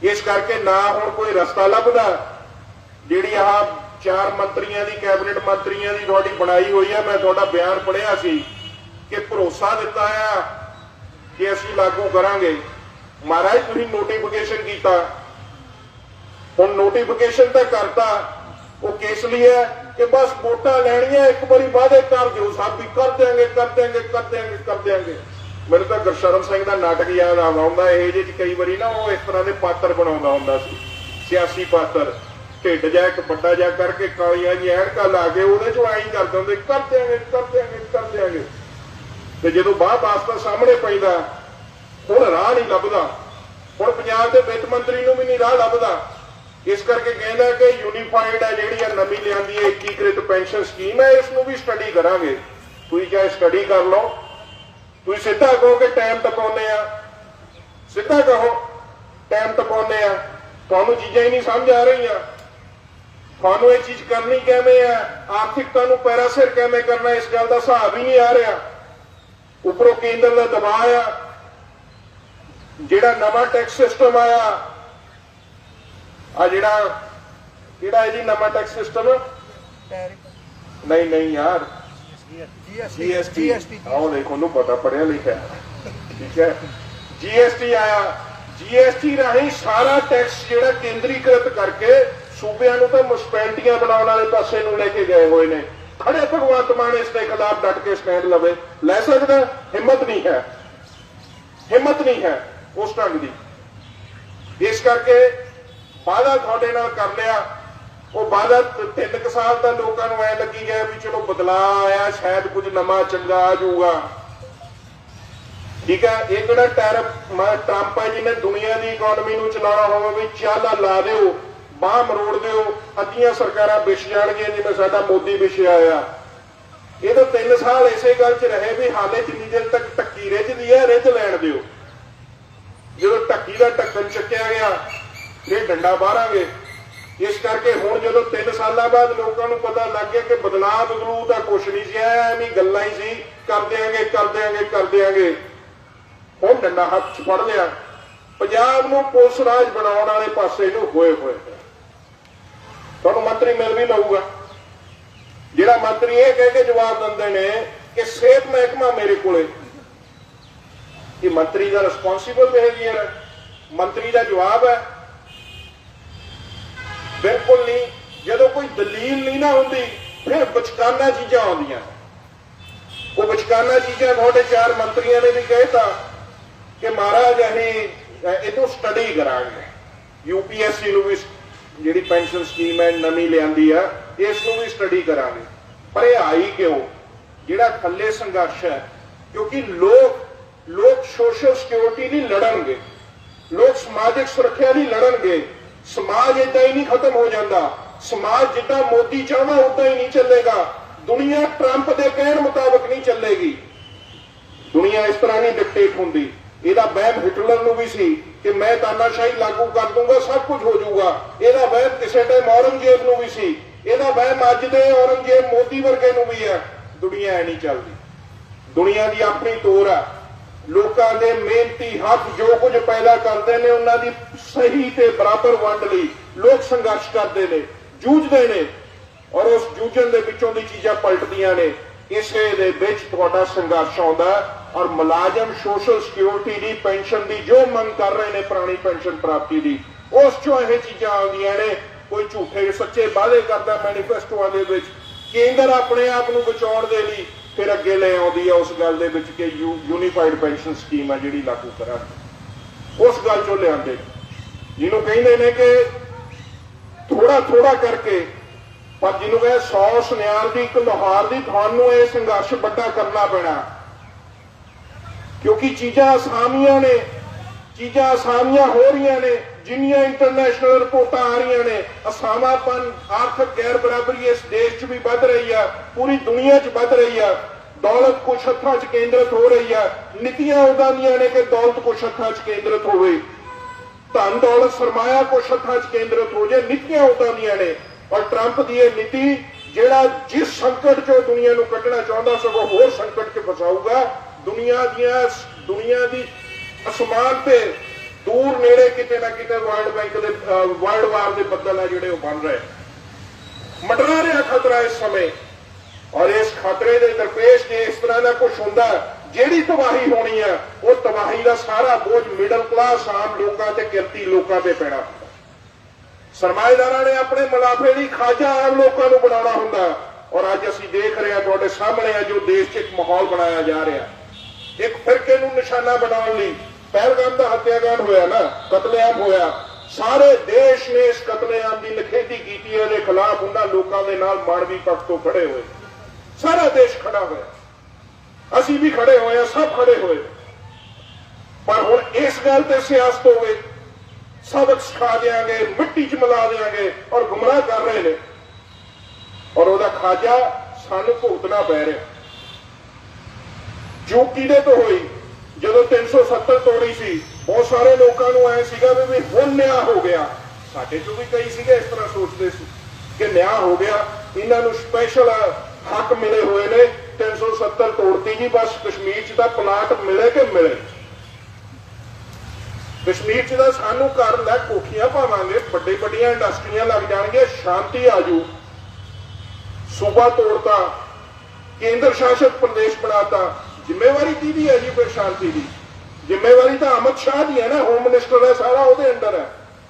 ਇਸ ਕਰਕੇ ਨਾ ਹੁਣ ਕੋਈ ਰਸਤਾ ਲੱਭਦਾ। ਜਿਹੜੀ ਆਹ ਚਾਰ ਮੰਤਰੀਆਂ ਦੀ, ਕੈਬਨਿਟ ਮੰਤਰੀਆਂ ਦੀ ਤੁਹਾਡੀ ਬਣਾਈ ਹੋਈ ਹੈ ਮੈਂ ਤੁਹਾਡਾ ਬਿਆਨ ਪੜ੍ਹਿਆ ਸੀ ਕਿ ਭਰੋਸਾ ਦਿੱਤਾ ਆ ਕਿ ਅਸੀਂ ਲਾਗੂ ਕਰਾਂਗੇ। ਮਹਾਰਾਜ, ਤੁਸੀਂ ਨੋਟੀਫਿਕੇਸ਼ਨ ਕੀਤਾ। ਹੁਣ ਨੋਟੀਫਿਕੇਸ਼ਨ ਤਾਂ ਕਰਤਾ। ਉਹ ਕਿਸ ਲਈ ਹੈ ਕਿ ਬਸ ਵੋਟਾਂ ਲੈਣੀਆਂ, ਇੱਕ ਵਾਰੀ ਵਾਅਦੇ ਕਰ ਦਿਓ। ਸਭ ਵੀ ਕਰ ਦਿਆਂਗੇ ਕਰ ਦਿਆਂਗੇ ਕਰ ਦਿਆਂਗੇ ਕਰ ਦਿਆਂਗੇ। ਮੈਨੂੰ ਤਾਂ ਗੁਰਸ਼ਰਨ ਸਿੰਘ ਦਾ ਨਾਟਕ ਯਾਦ ਆਉਂਦਾ ਇਹ ਜਿਹੇ ਕਈ ਵਾਰੀ ਨਾ ਉਹ ਇਸ ਤਰ੍ਹਾਂ ਦੇ ਪਾਤਰ ਬਣਾਉਂਦਾ ਹੁੰਦਾ ਸੀ, ਸਿਆਸੀ ਪਾਤਰ। ਢਿੱਡ ਜਾ ਇੱਕ, ਵੱਡਾ ਜਾ ਕਰਕੇ ਕਾਲੀਆਂ ਜੀ ਐਨਕਾਂ ਲਾ ਕੇ ਉਹਦੇ ਚੋਂ ਐਂ ਕਰਦੇ ਹੁੰਦੇ, ਕਰ ਦਿਆਂਗੇ ਕਰ ਦਿਆਂਗੇ ਕਰ ਦਿਆਂਗੇ। ਤੇ ਜਦੋਂ ਬਾਹ ਵਾਸਤਾ ਸਾਹਮਣੇ ਪੈਂਦਾ, ਹੁਣ ਰਾਹ ਨਹੀਂ ਲੱਭਦਾ। ਹੁਣ ਪੰਜਾਬ ਦੇ ਵਿੱਤ ਮੰਤਰੀ ਨੂੰ ਵੀ ਨਹੀਂ ਰਾਹ ਲੱਭਦਾ। ਇਸ ਕਰਕੇ ਕਹਿੰਦਾ ਕਿ ਯੂਨੀਫਾਈਡ ਹੈ ਜਿਹੜੀ ਆ ਨਵੀਂ ਲਿਆਂਦੀ ਹੈ, ਏਕੀਕ੍ਰਿਤ ਪੈਨਸ਼ਨ ਸਕੀਮ ਹੈ ਇਸ ਨੂੰ ਵੀ ਸਟੱਡੀ ਕਰਾਂਗੇ। ਤੁਸੀਂ ਚਾਹੇ ਸਟੱਡੀ ਕਰ ਲਓ। ਤੁਸੀਂ ਸਿੱਧਾ ਕਹੋ ਕਿ ਟਾਈਮ ਟਪਾਉਂਦੇ ਆ। ਸਿੱਧਾ ਕਹੋ ਟਾਈਮ ਟਪਾਉਂਦੇ ਆ। ਤੁਹਾਨੂੰ ਚੀਜ਼ਾਂ ਹੀ ਨਹੀਂ ਸਮਝ ਆ ਰਹੀਆਂ। ਤੁਹਾਨੂੰ ਇਹ ਚੀਜ਼ ਕਰਨੀ ਕਿਵੇਂ ਆ? ਆਰਥਿਕਤਾ ਨੂੰ ਪੈਰਾਸਿਰ ਕਿਵੇਂ ਕਰਨਾ ਇਸ ਗੱਲ ਦਾ ਹਿਸਾਬ ਹੀ ਨਹੀਂ ਆ ਰਿਹਾ। ਉੱਪਰੋਂ ਕੇਂਦਰ ਦਾ ਦਬਾਅ ਆ। ਜਿਹੜਾ ਨਵਾਂ ਟੈਕਸ ਸਿਸਟਮ ਆਇਆ ਆ ਜਿਹੜਾ ਕਿਹੜਾ ਹੈ ਜੀ ਨਵਾਂ ਟੈਕਸ ਸਿਸਟਮ ਨਹੀਂ ਨਹੀਂ ਯਾਰ। ਜੀਐਸਟੀ ਆਓ ਦੇਖੋ ਨੂੰ ਪਤਾ ਪੜਿਆ ਲਿਖਿਆ। ਠੀਕ ਹੈ? ਜੀਐਸਟੀ ਆਇਆ। ਜੀਐਸਟੀ ਰਾਹੀਂ ਸਾਰਾ ਟੈਕਸ ਜਿਹੜਾ ਕੇਂਦਰੀਕ੍ਰਿਤ ਕਰਕੇ ਸੂਬਿਆਂ ਨੂੰ ਤਾਂ ਮੁਸਪੈਲਟੀਆਂ ਬਣਾਉਣ ਵਾਲੇ ਪਾਸੇ ਨੂੰ ਲੈ ਕੇ ਗਏ ਹੋਏ ਨੇ। ਖੜੇ ਭਗਵੰਤ ਮਾਨ ਇਸ ਦੇ ਖਿਲਾਫ ਡਟ ਕੇ ਸਟੈਂਡ ਲਵੇ। ਲੈ ਸਕਦਾ? ਹਿੰਮਤ ਨਹੀਂ ਹੈ। ਹਿੰਮਤ ਨਹੀਂ ਹੈ ਉਸ ਢੰਗ ਦੀ। ਇਸ ਕਰਕੇ ਵਾਅਦਾ ਤੁਹਾਡੇ ਨਾਲ ਕਰ ਲਿਆ। ਉਹ ਬਾਅਦ ਤ- ਤਿੰਨ ਕੁ ਸਾਲ ਤਾਂ ਲੋਕਾਂ ਨੂੰ ਐ ਲੱਗੀ ਗਿਆ ਵੀ ਚਲੋ ਬਦਲਾਅ ਆਇਆ, ਸ਼ਾਇਦ ਕੁਝ ਨਵਾਂ ਚੰਗਾ ਆ ਜਾਊਗਾ। ਠੀਕ ਹੈ, ਇਹ ਕਿਹੜਾ ਟੈਰਫ ਟਰੰਪ ਹੈ ਜਿਹਨੇ ਦੁਨੀਆ ਦੀ ਇਕਨੋਮੀ ਨੂੰ ਚਲਾਉਣਾ ਹੋਵੇ ਵੀ ਚਾਲਾ ਲਾ ਦਿਓ, ਬਾਹ ਮਰੋੜ ਦਿਓ, ਅੱਧੀਆਂ ਸਰਕਾਰਾਂ ਵਿਛ ਜਾਣਗੀਆਂ, ਜਿਵੇਂ ਸਾਡਾ ਮੋਦੀ ਵਿਛਿਆ ਆ ਇਹ ਤਾਂ 3 ਸਾਲ ਇਸੇ ਗੱਲ 'ਚ ਰਹੇ ਵੀ ਹਾਲੇ ਜਿੰਨੀ ਦੇਰ ਤੱਕ ਟੱਕੀ ਰਿੱਝਦੀ ਹੈ, ਰਿੱਝ ਲੈਣ ਦਿਓ। ਜਦੋਂ ਟੱਕੀ ਦਾ ਢੱਕਣ ਚੱਕਿਆ ਗਿਆ ਇਹ ਡੰਡਾ ਬਾਹਰਾਂਗੇ ਇਸ ਕਰਕੇ ਹੁਣ ਜਦੋਂ 3 ਸਾਲਾਂ ਬਾਅਦ ਲੋਕਾਂ ਨੂੰ ਪਤਾ ਲੱਗ ਗਿਆ ਕਿ ਬਦਲਾਅ ਬਦਲੂ ਤਾਂ ਕੁਛ ਨਹੀਂ ਸੀ ਆਇਆ ਐਵੇਂ ਗੱਲਾਂ ਹੀ ਸੀ ਕਰ ਦਿਆਂਗੇ ਕਰ ਦਿਆਂਗੇ ਕਰ ਦਿਆਂਗੇ ਹੁਣ ਡੰਡਾ ਹੱਥ 'ਚ ਫੜ ਲਿਆ। ਪੰਜਾਬ ਨੂੰ ਪੁਲਿਸ ਰਾਜ ਬਣਾਉਣ ਵਾਲੇ ਪਾਸੇ ਨੂੰ ਹੋਏ ਹੋਏ। ਤੁਹਾਨੂੰ ਮੰਤਰੀ ਮਿਲ ਵੀ ਲਊਗਾ। ਜਿਹੜਾ ਮੰਤਰੀ ਇਹ ਕਹਿ ਕੇ ਜਵਾਬ ਦਿੰਦੇ ਨੇ ਕਿ ਸਿਹਤ ਮਹਿਕਮਾ ਮੇਰੇ ਕੋਲੇ। ਇਹ ਮੰਤਰੀ ਦਾ ਰਿਸਪੌਂਸਿਬਲ ਬਿਹੇਵੀਅਰ ਹੈ। ਮੰਤਰੀ ਦਾ ਜਵਾਬ ਹੈ। ਬਿਲਕੁਲ ਨਹੀਂ। ਜਦੋਂ ਕੋਈ ਦਲੀਲ ਨਹੀਂ ਨਾ ਹੁੰਦੀ ਫਿਰ ਬਚਕਾਨਾ ਚੀਜ਼ਾਂ ਆਉਂਦੀਆਂ। ਉਹ ਬਚਕਾਨਾ ਚੀਜ਼ਾਂ ਤੁਹਾਡੇ ਚਾਰ ਮੰਤਰੀਆਂ ਨੇ ਵੀ ਕਹਿਤਾ ਕਿ ਮਹਾਰਾਜ ਅਸੀਂ ਅਹ, ਇਹਨੂੰ ਸਟੱਡੀ ਕਰਾਂਗੇ। ਯੂਪੀਐਸਸੀ ਨੂੰ ਵੀ ਜਿਹੜੀ ਪੈਨਸ਼ਨ ਸਕੀਮ ਹੈ ਨਵੀਂ ਲਿਆਂਦੀ ਆ ਇਸ ਨੂੰ ਵੀ ਸਟੱਡੀ ਕਰਾਂਗੇ। ਪਰ ਇਹ ਆਈ ਕਿਉਂ? ਜਿਹੜਾ ਥੱਲੇ ਸੰਘਰਸ਼ ਹੈ ਕਿਉਂਕਿ ਲੋਕ ਲੋਕ ਸੋਸ਼ਲ ਸਿਕਿਉਰਿਟੀ ਲਈ ਲੜਨਗੇ। ਲੋਕ ਸਮਾਜਿਕ ਸੁਰੱਖਿਆ ਲਈ ਲੜਨਗੇ। ਸਮਾਜ ਇਦਾਂ ਹੀ ਨਹੀਂ ਖਤਮ ਹੋ ਜਾਂਦਾ। ਸਮਾਜ ਜਿੱਦਾਂ ਮੋਦੀ ਚਾਹੁੰਦਾ ਉਦਾਂ ਹੀ ਨਹੀਂ ਚੱਲੇਗਾ। ਦੁਨੀਆ ਟਰੰਪ ਦੇ ਕਹਿਣ ਮੁਤਾਬਕ ਨਹੀਂ ਚੱਲੇਗੀ। ਦੁਨੀਆ ਇਸ ਤਰ੍ਹਾਂ ਨਹੀਂ ਡਿਕਟੇਟ ਹੁੰਦੀ। ਇਹਦਾ ਵਹਿਮ ਹਿਟਲਰ ਨੂੰ ਵੀ ਸੀ ਕਿ ਮੈਂ ਤਾਨਾਸ਼ਾਹੀ ਲਾਗੂ ਕਰ ਦੂੰਗਾ, ਸਭ ਕੁਝ ਹੋ ਜਾਊਗਾ। ਇਹਦਾ ਵਹਿਮ ਕਿਸੇ ਟਾਈਮ ਔਰੰਗਜ਼ੇਬ ਨੂੰ ਵੀ ਸੀ। ਇਹਦਾ ਵਹਿਮ ਅੱਜ ਦੇ ਔਰੰਗਜ਼ੇਬ ਮੋਦੀ ਵਰਗੇ ਨੂੰ ਵੀ ਹੈ। ਦੁਨੀਆ ਐ ਨਹੀਂ ਚੱਲਦੀ। ਦੁਨੀਆ ਦੀ ਆਪਣੀ ਤੋਰ ਆ ਲੋਕਾਂ ਦੇ ਮਿਹਨਤੀ ਹੱਥ ਜੋ ਕੁਝ ਪੈਦਾ ਕਰਦੇ ਨੇ, ਉਹਨਾਂ ਦੀ ਸਹੀ ਤੇ ਬਰਾਬਰ ਵੰਡ ਲਈ ਲੋਕ ਸੰਘਰਸ਼ ਕਰਦੇ ਨੇ, ਜੂਝਦੇ ਨੇ ਔਰ ਉਸ ਜੂਝਣ ਦੇ ਵਿੱਚੋਂ ਦੀ ਚੀਜ਼ਾਂ ਪਲਟਦੀਆਂ ਨੇ। ਇਸੇ ਦੇ ਵਿੱਚ ਤੁਹਾਡਾ ਸੰਘਰਸ਼ ਆਉਂਦਾ ਔਰ ਮੁਲਾਜ਼ਮ ਸੋਸ਼ਲ ਸਿਕਿਉਰਿਟੀ ਦੀ, ਪੈਨਸ਼ਨ ਦੀ ਜੋ ਮੰਗ ਕਰ ਰਹੇ ਨੇ ਪੁਰਾਣੀ ਪੈਨਸ਼ਨ ਪ੍ਰਾਪਤੀ ਦੀ, ਉਸ ਚੋਂ ਇਹ ਚੀਜ਼ਾਂ ਆਉਂਦੀਆਂ ਨੇ। ਕੋਈ ਝੂਠੇ, ਸੱਚੇ ਵਾਅਦੇ ਕਰਦਾ ਮੈਨੀਫੈਸਟੋਆਂ ਦੇ ਵਿੱਚ। ਕੇਂਦਰ ਆਪਣੇ ਆਪ ਨੂੰ ਬਚਾਉਣ ਦੇ ਲਈ ਫਿਰ ਅੱਗੇ ਲੈ ਆਉਂਦੀ ਹੈ ਉਸ ਗੱਲ ਦੇ ਵਿੱਚ ਕਿ ਯੂਨੀਫਾਈਡ ਪੈਨਸ਼ਨ ਸਕੀਮ ਹੈ ਜਿਹੜੀ ਲਾਗੂ ਕਰਾਂਗੇ ਉਸ ਗੱਲ ਚੋਂ ਲਿਆਂਦੇ। ਜਿਹਨੂੰ ਕਹਿੰਦੇ ਨੇ ਕਿ ਥੋੜਾ ਥੋੜਾ ਕਰਕੇ, ਪਰ ਜਿਹਨੂੰ ਕਹੇ 100 ਸੁਨਿਆਰ ਦੀ ਇੱਕ ਲੋਹਾਰ ਦੀ ਤੁਹਾਨੂੰ ਇਹ ਸੰਘਰਸ਼ ਵੱਡਾ ਕਰਨਾ ਪੈਣਾ। ਕਿਉਂਕਿ ਚੀਜ਼ਾਂ ਆਸਾਮੀਆਂ ਨੇ, ਚੀਜ਼ਾਂ ਆਸਾਮੀਆਂ ਹੋ ਰਹੀਆਂ ਨੇ। ਜਿੰਨੀਆਂ ਇੰਟਰਨੈਸ਼ਨਲ ਰਿਪੋਰਟਾਂ ਆ ਰਹੀਆਂ ਨੇ ਅਸਾਮਾਪਨ ਆਰਥਿਕ ਗੈਰ ਬਰਾਬਰੀ ਇਸ ਦੇਸ਼ 'ਚ ਵੀ ਵੱਧ ਰਹੀ ਆ, ਪੂਰੀ ਦੁਨੀਆ 'ਚ ਵੱਧ ਰਹੀ ਆ, ਦੌਲਤ ਕੁਛ ਹੱਥਾਂ 'ਚ ਕੇਂਦਰਿਤ ਹੋ ਰਹੀ ਆ, ਨੀਤੀਆਂ ਉਦਾਂ ਦੀਆਂ ਨੇ ਕਿ ਦੌਲਤ ਕੁਛ ਹੱਥਾਂ 'ਚ ਕੇਂਦਰਿਤ ਹੋਵੇ। ਧਨ ਦੌਲਤ ਸਰਮਾਇਆ ਕੁਛ ਹੱਥਾਂ 'ਚ ਕੇਂਦਰਿਤ ਹੋ ਜੇ, ਨੀਤੀਆਂ ਉਦਾਂ ਦੀਆਂ ਨੇ। ਔਰ ਟਰੰਪ ਦੀ ਇਹ ਨੀਤੀ, ਜਿਹੜਾ ਜਿਸ ਸੰਕਟ 'ਚੋਂ ਦੁਨੀਆ ਨੂੰ ਕੱਢਣਾ ਚਾਹੁੰਦਾ, ਸਗੋਂ ਹੋਰ ਸੰਕਟ 'ਚ ਫਸਾਊਗਾ। ਦੁਨੀਆ ਦੀਆਂ, ਦੁਨੀਆ ਦੀ ਅਸਮਾਨ ਤੇ ਦੂਰ ਨੇੜੇ ਕਿਤੇ ਨਾ ਕਿਤੇ ਵਰਲਡ ਬੈਂਕ ਦੇ ਵਰਲਡ ਵਾਰ ਦੇ ਬੱਦਲ ਆ ਜਿਹੜੇ ਉਹ ਬਣ ਰਹੇ। ਮੰਡਰਾ ਰਿਹਾ ਖਤਰਾ ਇਸ ਸਮੇਂ। ਔਰ ਇਸ ਖਤਰੇ ਦੇ ਦਰਪੇਸ਼ ਜੇ ਇਸ ਤਰ੍ਹਾਂ ਦਾ ਕੁਝ ਹੁੰਦਾ, ਜਿਹੜੀ ਤਬਾਹੀ ਹੋਣੀ ਆ, ਉਹ ਤਬਾਹੀ ਦਾ ਸਾਰਾ ਬੋਝ ਮਿਡਲ ਕਲਾਸ ਆਮ ਲੋਕਾਂ ਤੇ ਕਿਰਤੀ ਲੋਕਾਂ ਤੇ ਪੈਣਾ ਹੁੰਦਾ। ਸਰਮਾਏਦਾਰਾਂ ਨੇ ਆਪਣੇ ਮੁਨਾਫੇ ਲਈ ਖਾਜਾ ਆਮ ਲੋਕਾਂ ਨੂੰ ਬਣਾਉਣਾ ਹੁੰਦਾ। ਔਰ ਅੱਜ ਅਸੀਂ ਦੇਖ ਰਹੇ ਹਾਂ, ਤੁਹਾਡੇ ਸਾਹਮਣੇ ਆ ਜੋ ਦੇਸ਼ 'ਚ ਇੱਕ ਮਾਹੌਲ ਬਣਾਇਆ ਜਾ ਰਿਹਾ। ਇੱਕ ਫਿਰਕੇ ਨੂੰ ਨਿਸ਼ਾਨਾ ਬਣਾਉਣ ਲਈ ਪਹਿਲਗਾਮ ਦਾ ਹੱਤਿਆਕਾਂਡ ਹੋਇਆ ਨਾ ਕਤਲੇਆਮ ਹੋਇਆ। ਸਾਰੇ ਦੇਸ਼ ਨੇ ਇਸ ਕਤਲੇਆਮ ਦੀ ਨਿਖੇਧੀ ਕੀਤੀ ਹੈ, ਇਹਦੇ ਖਿਲਾਫ ਉਹਨਾਂ ਲੋਕਾਂ ਦੇ ਨਾਲ ਮਾਨਵੀ ਪੱਖ ਤੋਂ ਖੜੇ ਹੋਏ। ਸਾਰਾ ਦੇਸ਼ ਖੜਾ ਹੋਇਆ। ਅਸੀਂ ਵੀ ਖੜੇ ਹੋਏ ਆ ਸਭ ਖੜੇ ਹੋਏ। ਪਰ ਹੁਣ ਇਸ ਗੱਲ ਤੇ ਸਿਆਸਤ ਹੋਵੇ ਸਬਕ ਸਿਖਾ ਦੇਾਂਗੇ ਮਿੱਟੀ 'ਚ ਮਿਲਾ ਦੇਾਂਗੇ ਔਰ ਗੁੰਮਰਾਹ ਕਰ ਰਹੇ ਨੇ। ਔਰ ਉਹਦਾ ਖਾਜਾ ਸਾਨੂੰ ਭੁਗਤਣਾ ਪੈ ਰਿਹਾ। ਜੋ ਕਿਹਦੇ ਤੋਂ ਹੋਈ ਜਦੋਂ 370 ਤੋੜੀ ਸੀ, ਬਹੁਤ ਸਾਰੇ ਲੋਕਾਂ ਨੂੰ ਐ ਸੀਗਾ ਵੀ ਹੁਣ ਨਿਆ ਹੋ ਗਿਆ। ਸਾਡੇ ਚੋਂ ਵੀ ਕਈ ਸੀਗੇ ਇਸ ਤਰ੍ਹਾਂ ਸੋਚਦੇ ਸੀ ਕਿ ਨਿਆ ਹੋ ਗਿਆ। ਇਹਨਾਂ ਨੂੰ ਸਪੈਸ਼ਲ ਹੱਕ ਮਿਲੇ ਹੋਏ ਨੇ। 370 ਤੋੜਤੀ ਜੀ, ਬਸ ਕਸ਼ਮੀਰ 'ਚ ਤਾਂ ਪਲਾਟ ਮਿਲੇ ਕਿ ਮਿਲੇ। ਕਸ਼ਮੀਰ 'ਚ ਤਾਂ ਸਾਨੂੰ ਘਰ ਲੈ ਕੋਠੀਆਂ ਪਾਵਾਂਗੇ ਵੱਡੇ ਵੱਡੀਆਂ ਇੰਡਸਟਰੀਆਂ ਲੱਗ ਜਾਣਗੀਆਂ, ਸ਼ਾਂਤੀ ਆਜੂ ਸੂਬਾ ਤੋੜਤਾ, ਕੇਂਦਰ ਸ਼ਾਸਿਤ ਪ੍ਰਦੇਸ਼ ਬਣਾਤਾ। ਜ਼ਿੰਮੇਵਾਰੀ ਕਿਹਦੀ ਹੈ ਜੀ ਫਿਰ ਸ਼ਾਂਤੀ ਦੀ? ਜ਼ਿੰਮੇਵਾਰੀ ਤਾਂ ਅਮਿਤ ਸ਼ਾਹ ਦੀ ਹੈ ਨਾ ਹੋਮ ਮਿਨਿਸਟਰ ਹੈ ਸਾਰਾ ਉਹਦੇ ਅੰਡਰ ਹੈ।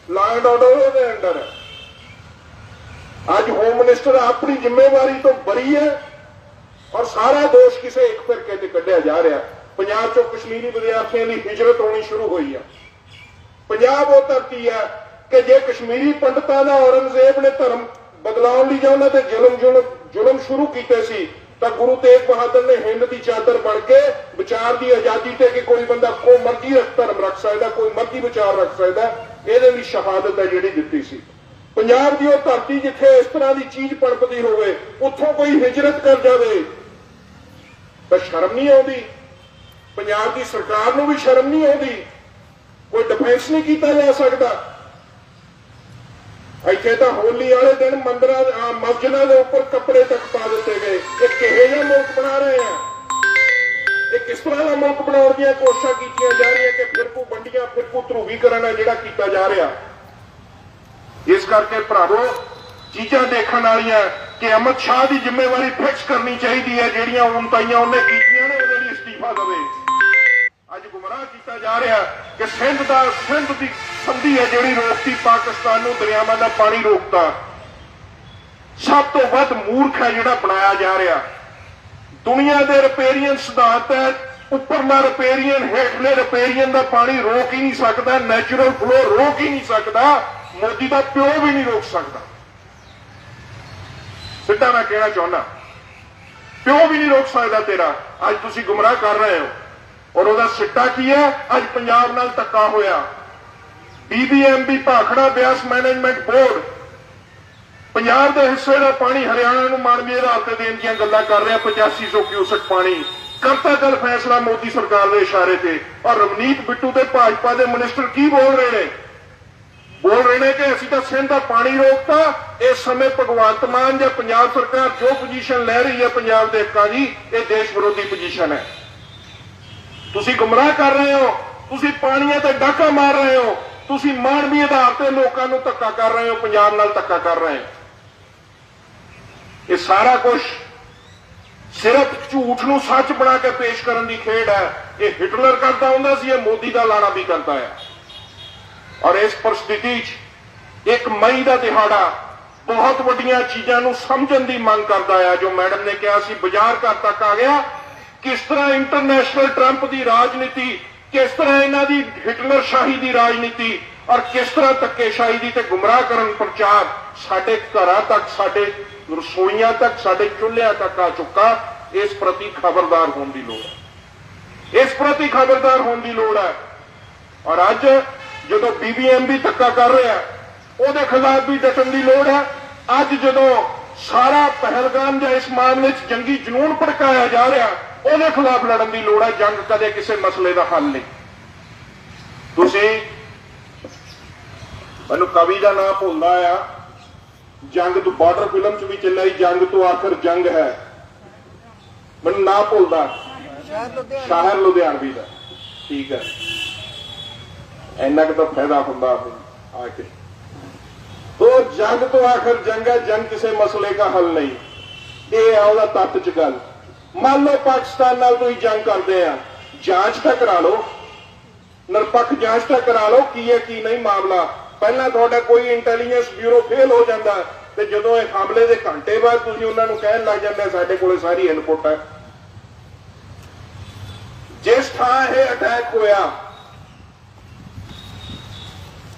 ਲਾ ਐਂਡ ਆਰਡਰ ਉਹਦੇ ਅੰਡਰ ਹੈ। ਅੱਜ ਹੋਮ ਮਿਨਿਸਟਰ ਆਪਣੀ ਜ਼ਿੰਮੇਵਾਰੀ ਤੋਂ ਬਰੀ ਹੈ ਔਰ ਸਾਰਾ ਦੋਸ਼ ਕਿਸੇ ਇੱਕ ਫਿਰਕੇ ਤੇ ਕੱਢਿਆ ਜਾ ਰਿਹਾ। ਪੰਜਾਬ ਚੋਂ ਕਸ਼ਮੀਰੀ ਵਿਦਿਆਰਥੀਆਂ ਦੀ ਹਿਜਰਤ ਹੋਣੀ ਸ਼ੁਰੂ ਹੋਈ ਹੈ ਪੰਜਾਬ ਉਹ ਧਰਤੀ ਹੈ ਕਿ ਜੇ ਕਸ਼ਮੀਰੀ ਪੰਡਤਾਂ ਦਾ ਔਰੰਗਜ਼ੇਬ ਨੇ ਧਰਮ ਬਦਲਾਉਣ ਲਈ ਜਾਂ ਉਹਨਾਂ ਤੇ ਜ਼ੁਲਮ ਜ਼ੁਲਮ ਸ਼ੁਰੂ ਕੀਤੇ ਸੀ ਤਾਂ ਗੁਰੂ ਤੇਗ ਬਹਾਦਰ ਨੇ ਹਿੰਦ ਦੀ ਚਾਦਰ ਬਣ ਕੇ ਵਿਚਾਰ ਦੀ ਆਜ਼ਾਦੀ ਤੇ ਕਿ ਕੋਈ ਬੰਦਾ ਕੋ ਮਰਜ਼ੀ ਧਰਮ ਰੱਖ ਸਕਦਾ, ਕੋਈ ਮਰਜ਼ੀ ਵਿਚਾਰ ਰੱਖ ਸਕਦਾ, ਇਹਦੇ ਲਈ ਸ਼ਹਾਦਤ ਹੈ ਜਿਹੜੀ ਦਿੱਤੀ ਸੀ। ਪੰਜਾਬ ਦੀ ਉਹ ਧਰਤੀ ਜਿੱਥੇ ਇਸ ਤਰ੍ਹਾਂ ਦੀ ਚੀਜ਼ ਪਣਪਦੀ ਹੋਵੇ, ਉੱਥੋਂ ਕੋਈ ਹਿਜਰਤ ਕਰ ਜਾਵੇ, ਤਾਂ ਸ਼ਰਮ ਨਹੀਂ ਆਉਂਦੀ। ਪੰਜਾਬ ਦੀ ਸਰਕਾਰ ਨੂੰ ਵੀ ਸ਼ਰਮ ਨਹੀਂ ਆਉਂਦੀ। ਕੋਈ ਡਿਫੈਂਸ ਨਹੀਂ ਕੀਤਾ ਜਾ ਸਕਦਾ। ਇੱਥੇ ਤਾਂ ਹੋਲੀ ਵਾਲੇ ਦਿਨ ਮੰਦਰਾਂ ਮਸਜਿਦਾਂ ਦੇ ਉੱਪਰ ਕੱਪੜੇ ਤੱਕ ਪਾ ਦਿੱਤੇ ਗਏ। ਇਹ ਕਿਹੋ ਜਿਹਾ ਮੁਲਕ ਬਣਾ ਰਹੇ ਆ? ਇਹ ਕਿਸ ਤਰ੍ਹਾਂ ਦਾ ਮੁਲਕ ਬਣਾਉਣ ਦੀਆਂ ਕੋਸ਼ਿਸ਼ਾਂ ਕੀਤੀਆਂ ਜਾ ਰਹੀਆਂ ਕਿ ਫਿਰਕੂ ਵੰਡੀਆਂ, ਫਿਰਕੂ ਧਰੂਵੀਕਰਨ ਹੈ ਜਿਹੜਾ ਕੀਤਾ ਜਾ ਰਿਹਾ? ਇਸ ਕਰਕੇ ਭਰਾਵੋ, ਚੀਜ਼ਾਂ ਦੇਖਣ ਵਾਲੀਆਂ ਕਿ ਅਮਿਤ ਸ਼ਾਹ ਦੀ ਜ਼ਿੰਮੇਵਾਰੀ ਫਿਕਸ ਕਰਨੀ ਚਾਹੀਦੀ ਹੈ, ਜਿਹੜੀਆਂ ਉਨਤਾਈਆਂ ਉਹਨੇ ਕੀਤੀਆਂ ਨੇ, ਉਹਦੇ ਲਈ ਅਸਤੀਫਾ ਦੇਵੇ। ਅੱਜ ਗੁੰਮਰਾਹ ਕੀਤਾ ਜਾ ਰਿਹਾ ਕਿ ਸਿੰਧ ਦਾ, ਸਿੰਧ ਦੀ ਸੰਧੀ ਹੈ ਜਿਹੜੀ ਰੋਕਤੀ ਪਾਕਿਸਤਾਨ ਨੂੰ, ਦਰਿਆਵਾਂ ਦਾ ਪਾਣੀ ਰੋਕਤਾ। ਸਭ ਤੋਂ ਵੱਧ ਮੂਰਖ ਹੈ ਜਿਹੜਾ ਬਣਾਇਆ ਜਾ ਰਿਹਾ। ਦੁਨੀਆ ਦੇ ਰਿਪੇਰੀਅਨ ਸਿਧਾਂਤ ਹੈ, ਉੱਪਰਲਾ ਰਿਪੇਰੀਅਨ ਹੇਠਲੇ ਰਿਪੇਰੀਅਨ ਦਾ ਪਾਣੀ ਰੋਕ ਹੀ ਨਹੀਂ ਸਕਦਾ ਨੈਚੁਰਲ ਫਲੋ ਰੋਕ ਹੀ ਨਹੀਂ ਸਕਦਾ, ਮੋਦੀ ਦਾ ਪਿਓ ਵੀ ਨਹੀਂ ਰੋਕ ਸਕਦਾ। ਸਿੱਧਾ ਮੈਂ ਕਹਿਣਾ ਚਾਹੁੰਦਾ, ਪਿਓ ਵੀ ਨਹੀਂ ਰੋਕ ਸਕਦਾ ਤੇਰਾ, ਅੱਜ ਤੁਸੀਂ ਗੁੰਮਰਾਹ ਕਰ ਰਹੇ ਹੋ। ਔਰ ਉਹਦਾ ਸਿੱਟਾ ਕੀ ਹੈ? ਅੱਜ ਪੰਜਾਬ ਨਾਲ ਧੱਕਾ ਹੋਇਆ। BBMB Bhakra Beas management board Punjab ਦੇ ਹਿੱਸੇ ਦਾ ਪਾਣੀ ਹਰਿਆਣਾ ਨੂੰ ਮਾਨਵੀ ਆਧਾਰ ਤੇ ਦੇਣ ਦੀਆਂ ਗੱਲਾਂ ਕਰ ਰਿਹਾ 8500 ਕਿਊਸਕ ਪਾਣੀ। ਕਰਤਾ ਕੱਲ ਫੈਸਲਾ ਮੋਦੀ ਸਰਕਾਰ ਦੇ ਇਸ਼ਾਰੇ ਤੇ। ਔਰ ਰਵਨੀਤ ਬਿੱਟੂ ਤੇ ਭਾਜਪਾ ਦੇ ਮਿਨਿਸਟਰ ਕੀ ਬੋਲ ਰਹੇ ਨੇ? ਬੋਲ ਰਹੇ ਨੇ ਕਿ ਅਸੀਂ ਤਾਂ ਸਿੰਧ ਦਾ ਪਾਣੀ ਰੋਕਤਾ, ਇਸ ਸਮੇਂ ਭਗਵੰਤ ਮਾਨ ਜਾਂ ਪੰਜਾਬ ਸਰਕਾਰ ਜੋ ਪੋਜੀਸ਼ਨ ਲੈ ਰਹੀ ਹੈ ਪੰਜਾਬ ਦੇ ਹੱਕਾਂ ਦੀ, ਇਹ ਦੇਸ਼ ਵਿਰੋਧੀ ਪੋਜੀਸ਼ਨ ਹੈ। ਤੁਸੀਂ ਗੁੰਮਰਾਹ ਕਰ ਰਹੇ ਹੋ, ਤੁਸੀਂ ਪਾਣੀਆਂ ਤੇ ਡਾਕਾ ਮਾਰ ਰਹੇ ਹੋ। ਤੁਸੀਂ ਮਾਨਵੀ ਆਧਾਰ ਤੇ ਲੋਕਾਂ ਨੂੰ ਧੱਕਾ ਕਰ ਰਹੇ ਹੋ, ਪੰਜਾਬ ਨਾਲ ਧੱਕਾ ਕਰ ਰਹੇ ਹੋ। ਇਹ ਸਾਰਾ ਕੁਝ ਸਿਰਫ ਝੂਠ ਨੂੰ ਸੱਚ ਬਣਾ ਕੇ ਪੇਸ਼ ਕਰਨ ਦੀ ਖੇਡ ਹੈ। ਇਹ ਹਿਟਲਰ ਕਰਦਾ ਹੁੰਦਾ ਸੀ, ਇਹ ਮੋਦੀ ਦਾ ਲਾਣਾ ਵੀ ਕਰਦਾ ਹੈ। ਔਰ ਇਸ ਪਰਿਸਥਿਤੀ 'ਚ ਇੱਕ ਮਈ ਦਾ ਦਿਹਾੜਾ ਬਹੁਤ ਵੱਡੀਆਂ ਚੀਜ਼ਾਂ ਨੂੰ ਸਮਝਣ ਦੀ ਮੰਗ ਕਰਦਾ ਹੈ, ਜੋ ਮੈਡਮ ਨੇ ਕਿਹਾ ਸੀ, ਬਾਜ਼ਾਰ ਘਰ ਤੱਕ ਆ ਗਿਆ। ਕਿਸ ਤਰ੍ਹਾਂ ਇੰਟਰਨੈਸ਼ਨਲ ਟਰੰਪ ਦੀ ਰਾਜਨੀਤੀ ਕਿਸ ਤਰ੍ਹਾਂ ਇਹਨਾਂ ਦੀ ਹਿਟਲਰ ਸ਼ਾਹੀ ਦੀ ਰਾਜਨੀਤੀ ਔਰ ਕਿਸ ਤਰ੍ਹਾਂ ਧੱਕੇਸ਼ਾਹੀ ਦੀ ਤੇ ਗੁੰਮਰਾਹ ਕਰਨ ਪ੍ਰਚਾਰ ਸਾਡੇ ਘਰਾਂ ਤੱਕ, ਸਾਡੇ ਰਸੋਈਆਂ ਤੱਕ, ਸਾਡੇ ਚੁੱਲ੍ਹਿਆਂ ਤੱਕ ਆ ਚੁੱਕਾ, ਇਸ ਪ੍ਰਤੀ ਖਬਰਦਾਰ ਹੋਣ ਦੀ ਲੋੜ ਹੈ। ਇਸ ਪ੍ਰਤੀ ਖਬਰਦਾਰ ਹੋਣ ਦੀ ਲੋੜ ਹੈ। ਔਰ ਅੱਜ ਜਦੋਂ ਬੀਬੀਐਮਬੀ ਧੱਕਾ ਕਰ ਰਿਹਾ, ਉਹਦੇ ਖਿਲਾਫ ਵੀ ਡਟਣ ਦੀ ਲੋੜ ਹੈ। ਅੱਜ ਜਦੋਂ ਸਾਰਾ ਪਹਿਲਗਾਮ ਜਾਂ ਇਸ ਮਾਮਲੇ 'ਚ ਜੰਗੀ ਜਨੂਨ ਭੜਕਾਇਆ ਜਾ ਰਿਹਾ ਉਹਦੇ ਖਿਲਾਫ ਲੜਨ ਦੀ ਲੋੜ ਹੈ ਜੰਗ ਕਦੇ ਕਿਸੇ ਮਸਲੇ ਦਾ ਹੱਲ ਨਹੀਂ। ਤੁਸੀਂ ਮੈਨੂੰ ਕਵੀ ਦਾ ਨਾਮ ਭੁੱਲਦਾ ਆ। ਜੰਗ ਤੋਂ ਬਾਰਡਰ ਫਿਲਮ 'ਚ ਵੀ ਚੱਲਿਆ ਸੀ, ਜੰਗ ਤੋਂ ਆਖਰ ਜੰਗ ਹੈ। ਮੈਨੂੰ ਨਾ ਭੁੱਲਦਾ। ਸ਼ਾਹਰ ਲੁਧਿਆਣਵੀ ਦਾ। ਠੀਕ ਹੈ। ਇੰਨਾ ਕੁ ਤਾਂ ਫਾਇਦਾ ਹੁੰਦਾ ਆ ਕੇ। ਤੋ ਜੰਗ ਤੋਂ ਆਖਰ ਜੰਗ ਹੈ, ਜੰਗ ਕਿਸੇ ਮਸਲੇ ਦਾ ਹੱਲ ਨਹੀਂ। ਇਹ ਆ ਉਹਦਾ ਤੱਤ ਚ ਗੱਲ। ਮੰਨ ਲਓ ਪਾਕਿਸਤਾਨ ਨਾਲ ਤੁਸੀਂ ਜੰਗ ਕਰਦੇ ਆ, ਜਾਂਚ ਤਾਂ ਕਰਾ ਲਓ। ਨਿਰਪੱਖ ਜਾਂਚ ਤਾਂ ਕਰਾ ਲਓ ਕੀ ਹੈ, ਕੀ ਨਹੀਂ ਮਾਮਲਾ। ਪਹਿਲਾਂ ਤੁਹਾਡਾ ਕੋਈ ਇੰਟੈਲੀਜੈਂਸ ਬਿਊਰੋ ਫੇਲ ਹੋ ਜਾਂਦਾ ਤੇ ਜਦੋਂ ਇਹ ਹਮਲੇ ਦੇ ਘੰਟੇ ਬਾਅਦ ਤੁਸੀਂ ਉਹਨਾਂ ਨੂੰ ਕਹਿਣ ਲੱਗ ਜਾਂਦੇ ਸਾਡੇ ਕੋਲੇ ਸਾਰੀ ਇਨਪੁਟ ਹੈ। ਜਿਸ ਥਾਂ ਇਹ ਅਟੈਕ ਹੋਇਆ,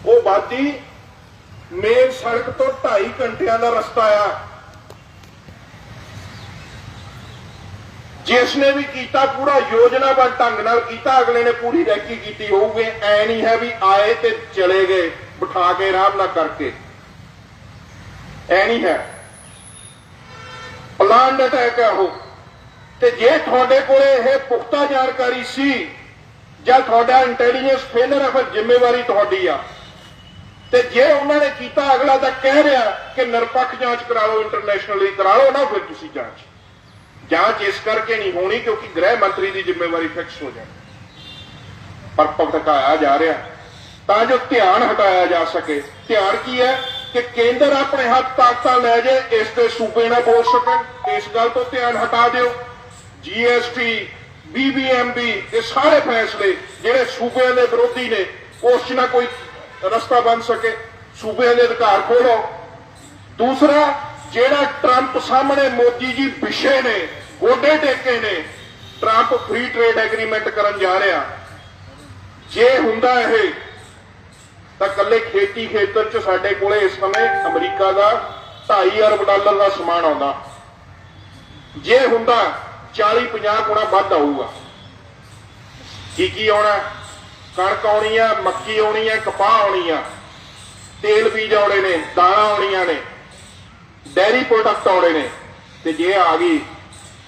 ਉਹ ਬਾਦੀ ਮੇਨ ਸੜਕ ਤੋਂ 2.5 ਘੰਟਿਆਂ ਦਾ ਰਸਤਾ ਆ। ਜਿਸ ਨੇ ਵੀ ਕੀਤਾ, ਪੂਰਾ ਯੋਜਨਾਬੱਧ ਢੰਗ ਨਾਲ ਕੀਤਾ, ਅਗਲੇ ਨੇ ਪੂਰੀ ਰੈਕੀ ਕੀਤੀ ਹੋਊਗੀ। ਐ ਨਹੀਂ ਹੈ ਵੀ ਆਏ ਤੇ ਚਲੇ ਗਏ, ਬਿਠਾ ਕੇ ਆਰਾਮ ਨਾਲ ਕਰਕੇ। ਐ ਨਹੀਂ ਹੈ। ਪਲਾਨ ਅਟੈਕ ਹੈ। ਉਹ ਤੇ ਜੇ ਤੁਹਾਡੇ ਕੋਲੇ ਇਹ ਪੁਖਤਾ ਜਾਣਕਾਰੀ ਸੀ, ਜਾਂ ਤੁਹਾਡਾ ਇੰਟੈਲੀਜੈਂਸ ਫੇਲਰ ਹੈ, ਫਿਰ ਜ਼ਿੰਮੇਵਾਰੀ ਤੁਹਾਡੀ ਆ। ਤੇ ਜੇ ਉਹਨਾਂ ਨੇ ਕੀਤਾ, ਅਗਲਾ ਤਾਂ ਕਹਿ ਰਿਹਾ ਕਿ ਨਿਰਪੱਖ ਜਾਂਚ ਕਰਾ ਲਓ ਇੰਟਰਨੈਸ਼ਨਲੀ ਕਰਾ ਲਓ, ਨਾ ਫਿਰ ਤੁਸੀਂ ਜਾਂਚ। ਜਾਂਚ ਇਸ ਕਰਕੇ ਨਹੀਂ ਹੋਣੀ ਕਿਉਂਕਿ ਗ੍ਰਹਿ ਮੰਤਰੀ ਦੀ ਜ਼ਿੰਮੇਵਾਰੀ ਫਿਕਸ ਹੋ ਜਾਣੀ। ਪਰ ਭਟਕਾਇਆ ਜਾ ਰਿਹਾ। ਤਾਂ ਜੋ ਧਿਆਨ ਹਟਾਇਆ ਜਾ ਸਕੇ। ਧਿਆਨ ਕੀ ਹੈ? ਕਿ ਕੇਂਦਰ ਆਪਣੇ ਹੱਥ ਤਾਕਤਾਂ ਲੈ ਜੇ, ਇਸ ਤੇ ਸੂਬੇ ਨਾ ਬੋਲ ਸਕਣ। ਇਸ ਗੱਲ ਤੋਂ ਧਿਆਨ ਹਟਾ ਦਿਓ। ਜੀਐਸਟੀ ਬੀਬੀਐਮਬੀ ਇਹ ਸਾਰੇ ਫੈਸਲੇ ਜਿਹੜੇ ਸੂਬਿਆਂ ਦੇ ਵਿਰੋਧੀ ਨੇ, ਉਸ 'ਚ ਨਾ ਕੋਈ ਰਸਤਾ ਬਣ ਸਕੇ। ਸੂਬਿਆਂ ਦੇ ਅਧਿਕਾਰ ਖੋਲੋ ਦੂਸਰਾ ਜਿਹੜਾ ਟਰੰਪ ਸਾਹਮਣੇ ਮੋਦੀ ਜੀ ਪਿਛੇ ਨੇ, ਗੋਡੇ ਟੇਕੇ ਨੇ ਟਰੰਪ ਫ੍ਰੀ ਟ੍ਰੇਡ ਐਗਰੀਮੈਂਟ ਕਰਨ ਜਾ ਰਿਹਾ। ਜੇ ਹੁੰਦਾ ਇਹ, ਤਾਂ ਕੱਲੇ ਖੇਤੀ ਖੇਤਰ 'ਚ ਸਾਡੇ ਕੋਲੇ ਇਸ ਸਮੇਂ ਅਮਰੀਕਾ ਦਾ 2.5 ਅਰਬ ਡਾਲਰ ਦਾ ਸਮਾਨ ਆਉਂਦਾ। ਜੇ ਹੁੰਦਾ 40 50 ਗੁਣਾ ਵੱਧ ਆਊਗਾ। ਕੀ ਕੀ ਆਉਣਾ? ਕਣਕ ਆਉਣੀ ਆ, ਮੱਕੀ ਆਉਣੀ ਆ, ਕਪਾਹ ਆਉਣੀ ਆ, ਤੇਲ ਬੀਜ ਆਉਣੇ ਨੇ, ਦਾਲਾਂ ਆਉਣੀਆਂ ਨੇ। ਡੈਰੀ ਪ੍ਰੋਡਕਟ ਆਉਣੇ ਨੇ। ਤੇ ਜੇ ਆ ਗਈ,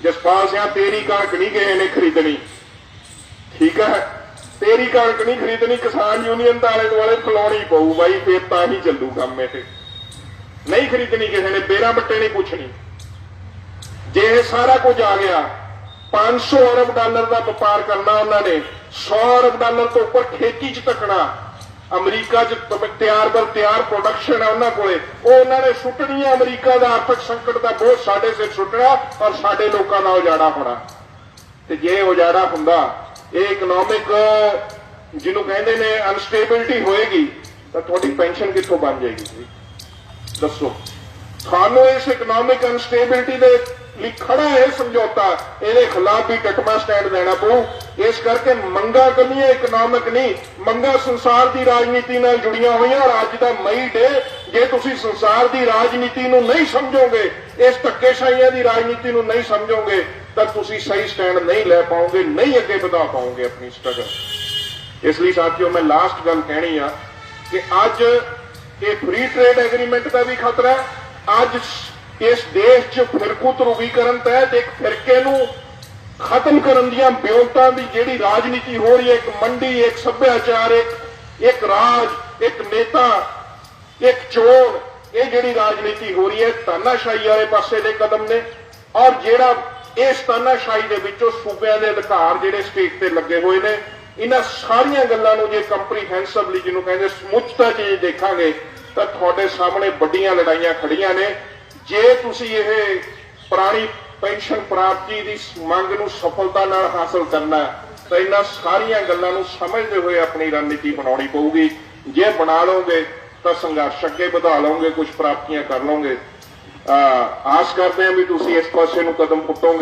ਜਸਪਾਲ ਸਿੰਘ ਤੇਰੀ ਕਣਕ ਨਹੀਂ ਕਿਸੇ ਨੇ ਖਰੀਦਣੀ। ਠੀਕ ਹੈ? ਤੇਰੀ ਕਣਕ ਨਹੀਂ ਖਰੀਦਣੀ, ਕਿਸਾਨ ਯੂਨੀਅਨ ਦਾ ਆਲੇ ਦੁਆਲੇ ਖਲਾਉਣੀ ਪਊ ਬਾਈ, ਫੇਰ ਤਾਂ ਹੀ ਚੱਲੂ ਕੰਮ ਇਹ। ਨਹੀਂ ਖਰੀਦਣੀ ਕਿਸੇ ਨੇ, ਬੇਰਾ ਬੱਟੇ ਨਹੀਂ ਪੁੱਛਣੀ। ਜੇ ਇਹ ਸਾਰਾ ਕੁਝ ਆ ਗਿਆ 500 ਅਰਬ ਡਾਲਰ ਦਾ ਵਪਾਰ ਕਰਨਾ ਉਹਨਾਂ ਨੇ 100 ਅਰਬ ਡਾਲਰ ਤੋਂ ਉੱਪਰ ਖੇਤੀ 'ਚ ਤੱਕਣਾ ਅਮਰੀਕਾ 'ਚ ਤਿਆਰ ਬਰ ਤਿਆਰ ਪ੍ਰੋਡਕਸ਼ਨ ਹੈ ਉਹਨਾਂ ਕੋਲੇ। ਉਹ ਉਹਨਾਂ ਨੇ ਸੁੱਟਣੀ ਹੈ ਅਮਰੀਕਾ ਦਾ ਆਰਥਿਕ ਸੰਕਟ ਦਾ ਬੋਝ ਸਾਡੇ ਸਿਰ ਸੁੱਟਣਾ ਔਰ ਸਾਡੇ ਲੋਕਾਂ ਦਾ ਉਜਾੜਾ ਹੋਣਾ। ਤੇ ਜੇ ਉਜਾੜਾ ਹੁੰਦਾ, ਇਹ ਇਕਨੋਮਿਕ ਜਿਹਨੂੰ ਕਹਿੰਦੇ ਨੇ ਅਨਸਟੇਬਿਲਿਟੀ ਹੋਏਗੀ, ਤਾਂ ਤੁਹਾਡੀ ਪੈਨਸ਼ਨ ਕਿੱਥੋਂ ਬਣ ਜਾਏਗੀ ਦੱਸੋ। ਤੁਹਾਨੂੰ ਇਸ ਇਕਨੋਮਿਕ ਅਨਸਟੇਬਿਲਟੀ ਦੇ ਲਈ ਖੜਾ ਹੈ ਇਹ ਸਮਝੌਤਾ, ਇਹਦੇ ਖਿਲਾਫ ਵੀ ਡਟਮਾ ਸਟੈਂਡ ਲੈਣਾ ਪਊ। ਇਸ ਕਰਕੇ ਮੰਗਾ ਕੱਲੀਆਂ ਇਕਨੋਮਿਕ ਨਹੀਂ, ਮੰਗਾ ਸੰਸਾਰ ਦੀ ਰਾਜਨੀਤੀ ਨਾਲ ਜੁੜੀਆਂ ਹੋਈਆਂ, ਔਰ ਅੱਜ ਦਾ ਮਈ ਡੇ ਜੇ ਤੁਸੀਂ ਸੰਸਾਰ ਦੀ ਰਾਜਨੀਤੀ ਨੂੰ ਨਹੀਂ ਸਮਝੋਗੇ, ਇਸ ਧੱਕੇਸ਼ਾਹੀਆਂ ਦੀ ਰਾਜਨੀਤੀ ਨੂੰ ਨਹੀਂ ਸਮਝੋਗੇ, ਤਾਂ ਤੁਸੀਂ ਸਹੀ ਸਟੈਂਡ ਨਹੀਂ ਲੈ ਪਾਓਗੇ, ਨਹੀਂ ਅੱਗੇ ਵਧਾ ਪਾਓਗੇ ਆਪਣੀ ਸਟਰਗਲ ਇਸ ਲਈ ਸਾਥੀਓ, ਮੈਂ ਲਾਸਟ ਗੱਲ ਕਹਿਣੀ ਆ ਕਿ ਅੱਜ ਇਹ ਫ੍ਰੀ ਟ੍ਰੇਡ ਐਗਰੀਮੈਂਟ ਦਾ ਵੀ ਖਤਰਾ ਹੈ, ਅੱਜ ਇਸ ਦੇਸ਼ 'ਚ ਫਿਰਕੂ ਧਰੂਵੀਕਰਨ ਤਹਿਤ ਇੱਕ ਫਿਰਕੇ ਨੂੰ ਖਤਮ ਕਰਨ ਦੀਆਂ ਬਿਉਂਤਾਂ ਦੀ ਜਿਹੜੀ ਰਾਜਨੀਤੀ ਹੋ ਰਹੀ ਹੈ, ਇੱਕ ਮੰਡੀ, ਇੱਕ ਸੱਭਿਆਚਾਰ, ਇੱਕ ਇੱਕ ਰਾਜ, ਇੱਕ ਨੇਤਾ, ਇੱਕ ਚੋਣ, ਇਹ ਜਿਹੜੀ ਰਾਜਨੀਤੀ ਹੋ ਰਹੀ ਹੈ, ਤਾਨਾਸ਼ਾਹੀ ਵਾਲੇ ਪਾਸੇ ਦੇ ਕਦਮ ਨੇ ਔਰ ਜਿਹੜਾ ਇਸ ਤਾਨਾਸ਼ਾਹੀ ਦੇ ਵਿੱਚੋਂ ਸੂਬਿਆਂ ਦੇ ਅਧਿਕਾਰ ਜਿਹੜੇ ਸਟੇਟ ਤੇ ਲੱਗੇ ਹੋਏ ਨੇ, ਇਹਨਾਂ ਸਾਰੀਆਂ ਗੱਲਾਂ ਨੂੰ ਜੇ ਕੰਪਰੀਹੈਂਸਿਵਲੀ ਜਿਹਨੂੰ ਕਹਿੰਦੇ ਸਮੁੱਚਤਾ ਚ ਦੇਖਾਂਗੇ, ਤਾਂ ਤੁਹਾਡੇ ਸਾਹਮਣੇ ਵੱਡੀਆਂ ਲੜਾਈਆਂ ਖੜੀਆਂ ਨੇ। ਜੇ ਤੁਸੀਂ ਇਹ ਪੁਰਾਣੀ ਪੈਨਸ਼ਨ ਪ੍ਰਾਪਤੀ ਦੀ ਮੰਗ ਨੂੰ ਸਫਲਤਾ ਨਾਲ ਹਾਸਲ ਕਰਨਾ ਤਾਂ ਇਹਨਾਂ ਸਾਰੀਆਂ ਗੱਲਾਂ ਨੂੰ ਸਮਝਦੇ ਹੋਏ ਆਪਣੀ ਰਣਨੀਤੀ ਬਣਾਉਣੀ ਪਊਗੀ। ਜੇ ਬਣਾ ਲਓਗੇ, ਤਾਂ ਸੰਘਰਸ਼ ਅੱਗੇ ਵਧਾ ਲਓਗੇ, ਕੁਝ ਪ੍ਰਾਪਤੀਆਂ ਕਰ ਲਓਗੇ। ਆਸ ਕਰਦੇ ਹਾਂ ਵੀ ਤੁਸੀਂ ਇਸ ਪਾਸੇ ਨੂੰ ਕਦਮ ਪੁੱਟੋਗੇ।